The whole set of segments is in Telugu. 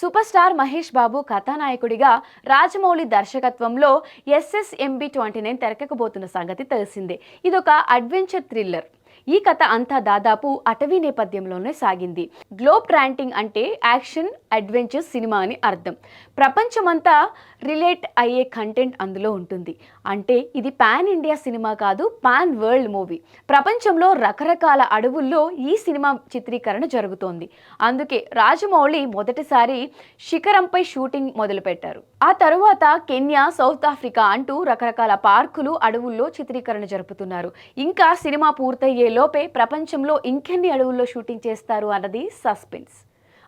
సూపర్ స్టార్ మహేష్ బాబు కథానాయకుడిగా రాజమౌళి దర్శకత్వంలో ఎస్ఎస్ఎంబి ట్వంటీ నైన్ తెరకెక్కబోతున్న సంగతి తెలిసిందే. ఇదొక అడ్వెంచర్ థ్రిల్లర్. ఈ కథ అంతా దాదాపు అటవీ నేపథ్యంలోనే సాగింది. గ్లోబ్ ట్రాంటింగ్ అంటే యాక్షన్ అడ్వెంచర్ సినిమా అని అర్థం. ప్రపంచమంతా రిలేట్ అయ్యే కంటెంట్ అందులో ఉంటుంది. అంటే ఇది పాన్ ఇండియా సినిమా కాదు పాన్ వరల్డ్ మూవీ. ప్రపంచంలో రకరకాల అడవుల్లో ఈ సినిమా చిత్రీకరణ జరుగుతోంది. అందుకే రాజమౌళి మొదటిసారి శిఖరంపై షూటింగ్ మొదలుపెట్టారు. ఆ తరువాత కెన్యా సౌత్ ఆఫ్రికా అంటూ రకరకాల పార్కులు అడవుల్లో చిత్రీకరణ జరుపుతున్నారు. ఇంకా సినిమా పూర్తయ్యే లోపే ప్రపంచంలో ఇంకెన్ని అడవుల్లో షూటింగ్ చేస్తారు అన్నది సస్పెన్స్.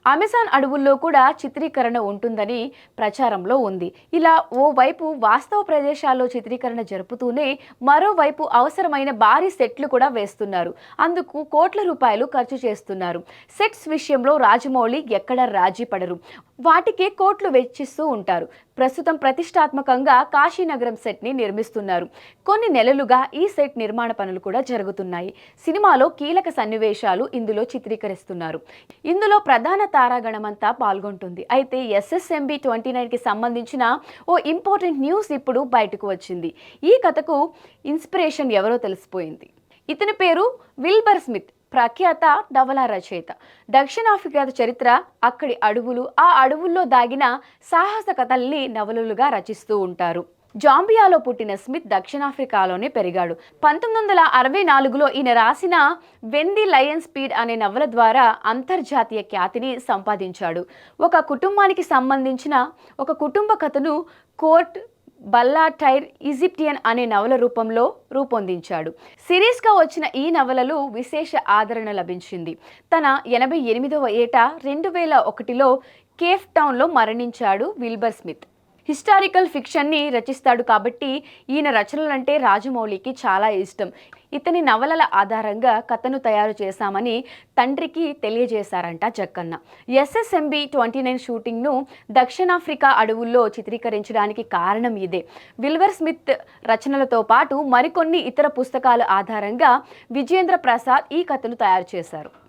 అమెజాన్ అడవుల్లో కూడా చిత్రీకరణ ఉంటుందని ప్రచారంలో ఉంది. ఇలా ఓవైపు వాస్తవ ప్రదేశాల్లో చిత్రీకరణ జరుపుతూనే మరోవైపు అవసరమైన భారీ సెట్లు కూడా వేస్తున్నారు. అందుకు కోట్ల రూపాయలు ఖర్చు చేస్తున్నారు. సెట్స్ విషయంలో రాజమౌళి ఎక్కడ రాజీ పడరు. వాటికే కోట్లు వెచ్చిస్తూ ఉంటారు. ప్రస్తుతం ప్రతిష్టాత్మకంగా కాశీనగరం సెట్ని నిర్మిస్తున్నారు. కొన్ని నెలలుగా ఈ సెట్ నిర్మాణ పనులు కూడా జరుగుతున్నాయి. సినిమాలో కీలక సన్నివేశాలు ఇందులో చిత్రీకరిస్తున్నారు. ఇందులో ప్రధాన తారాగణమంతా పాల్గొంటుంది. అయితే ఎస్ఎస్ఎంబి ట్వంటీ నైన్కి సంబంధించిన ఓ ఇంపార్టెంట్ న్యూస్ ఇప్పుడు బయటకు వచ్చింది. ఈ కథకు ఇన్స్పిరేషన్ ఎవరో తెలిసిపోయింది. ఇతని పేరు విల్బర్ స్మిత్. ప్రఖ్యాత నవల రచయిత. దక్షిణాఫ్రికా చరిత్ర అక్కడి అడవులు ఆ అడవుల్లో దాగిన సాహస కథల్ని నవలలుగా రచిస్తూ ఉంటారు. జాంబియాలో పుట్టిన స్మిత్ దక్షిణాఫ్రికాలోనే పెరిగాడు. పంతొమ్మిది వందల అరవై నాలుగులో ఈయన రాసిన వెంది లయన్ స్పీడ్ అనే నవల ద్వారా అంతర్జాతీయ ఖ్యాతిని సంపాదించాడు. ఒక కుటుంబానికి సంబంధించిన ఒక కుటుంబ కథను కోర్ట్ బల్లా టైర్ ఈజిప్టియన్ అనే నవల రూపంలో రూపొందించాడు. సిరీస్గా వచ్చిన ఈ నవలలు విశేష ఆదరణ లభించింది. తన ఎనభై ఎనిమిదవ ఏట రెండు వేల ఒకటిలో కేఫ్ టౌన్లో మరణించాడు విల్బర్ స్మిత్. హిస్టారికల్ ఫిక్షన్ని రచిస్తాడు కాబట్టి ఈయన రచనలంటే రాజమౌళికి చాలా ఇష్టం. ఇతని నవలల ఆధారంగా కథను తయారు చేశామని తండ్రికి తెలియజేశారంట జక్కన్న. ఎస్ఎస్ఎంబి ట్వంటీ నైన్ షూటింగ్ను దక్షిణాఫ్రికా అడవుల్లో చిత్రీకరించడానికి కారణం ఇదే. విల్వర్ స్మిత్ రచనలతో పాటు మరికొన్ని ఇతర పుస్తకాల ఆధారంగా విజేంద్ర ప్రసాద్ ఈ కథను తయారు చేశారు.